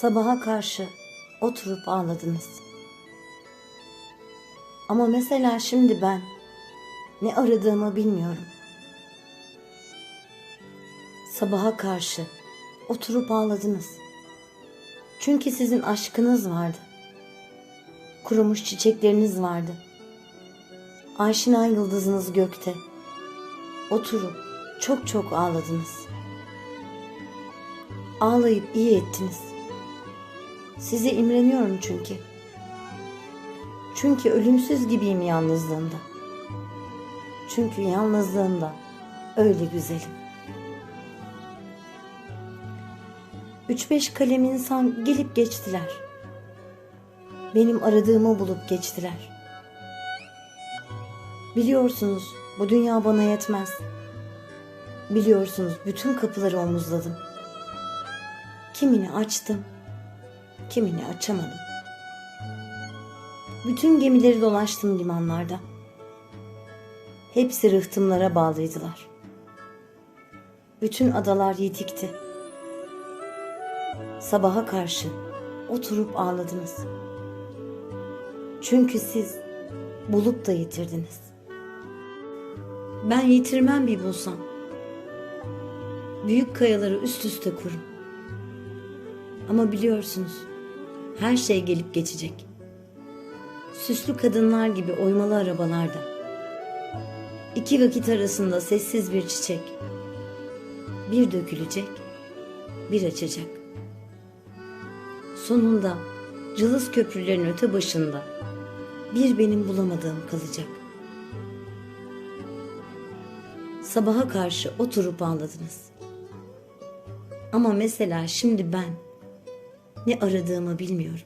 Sabaha karşı oturup ağladınız. Ama mesela şimdi ben ne aradığımı bilmiyorum. Sabaha karşı oturup ağladınız. Çünkü sizin aşkınız vardı. Kurumuş çiçekleriniz vardı. Aşina yıldızınız gökte. Oturup çok çok ağladınız. Ağlayıp iyi ettiniz. Size imreniyorum çünkü. Çünkü ölümsüz gibiyim yalnızlığımda. Çünkü yalnızlığımda öyle güzelim. Üç beş kalem insan gelip geçtiler. Benim aradığımı bulup geçtiler. Biliyorsunuz bu dünya bana yetmez. Biliyorsunuz bütün kapıları omuzladım. Kimini açtım, kimini açamadım. Bütün gemileri dolaştım limanlarda. Hepsi rıhtımlara bağlıydılar. Bütün adalar yitikti. Sabaha karşı oturup ağladınız. Çünkü siz bulup da yitirdiniz. Ben yitirmem bir bulsam. Büyük kayaları üst üste kurun. Ama biliyorsunuz her şey gelip geçecek. Süslü kadınlar gibi oymalı arabalarda. İki vakit arasında sessiz bir çiçek. Bir dökülecek, bir açacak. Sonunda cılız köprülerin öte başında bir benim bulamadığım kalacak. Sabaha karşı oturup ağladınız. Ama mesela şimdi ben ne aradığımı bilmiyorum.